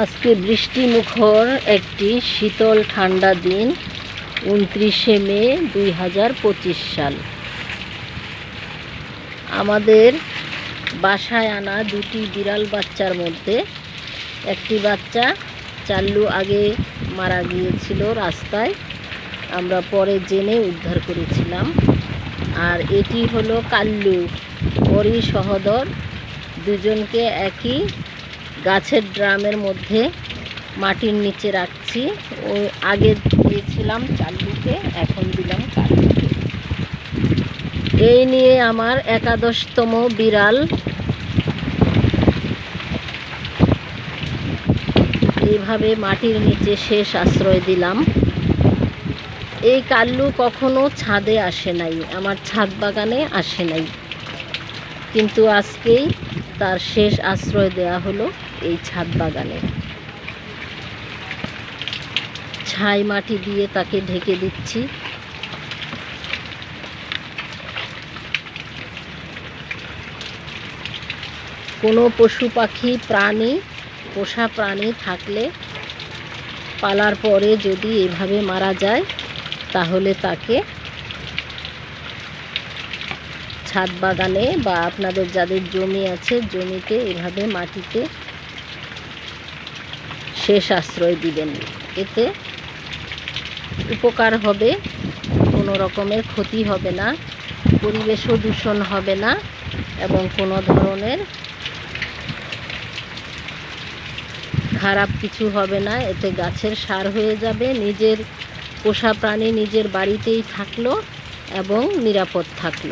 আজকে বৃষ্টি মুখর একটি শীতল ঠান্ডা দিন, উনত্রিশে মে দুই হাজার পঁচিশ সাল। আমাদের বাসায় আনা দুটি বিড়াল বাচ্চার মধ্যে একটি বাচ্চা চাল্লু আগে মারা গিয়েছিল রাস্তায়, আমরা পরে জেনে উদ্ধার করেছিলাম। আর এটি হলো কাল্লু ওরই সহদর দুজনকে একই গাছের ড্রামের মধ্যে মাটির নিচে রাখছি। ওই আগে দিয়েছিলাম চাল্লুকে এখন দিলাম কাল্লুকে এই নিয়ে আমার একাদশতম বিড়াল। এইভাবে মাটির নিচে শেষ আশ্রয় দিলাম। এই কাল্লু কখনো ছাদে আসে নাই, আমার ছাদ বাগানে আসে নাই। কিন্তু আজকেই তার শেষ আশ্রয় দেয়া হলো এই ছাদ বাগানে। ছাই মাটি দিয়ে তাকে ঢেকে দিচ্ছি। কোনো পশু পাখি, প্রাণী, পোষা প্রাণী থাকলে পালার পরে যদি এভাবে মারা যায়, তাহলে তাকে ছাদ বাগানে বা আপনাদের যাদের জমি আছে, জমিতে এভাবে মাটিতে শেষ আশ্রয় দিবেন। এতে উপকার হবে, কোনো রকমের ক্ষতি হবে না, পরিবেশও দূষণ হবে না এবং কোনো ধরনের খারাপ কিছু হবে না। এতে গাছের সার হয়ে যাবে, নিজের পোষা প্রাণী নিজের বাড়িতেই থাকল এবং নিরাপদ থাকল।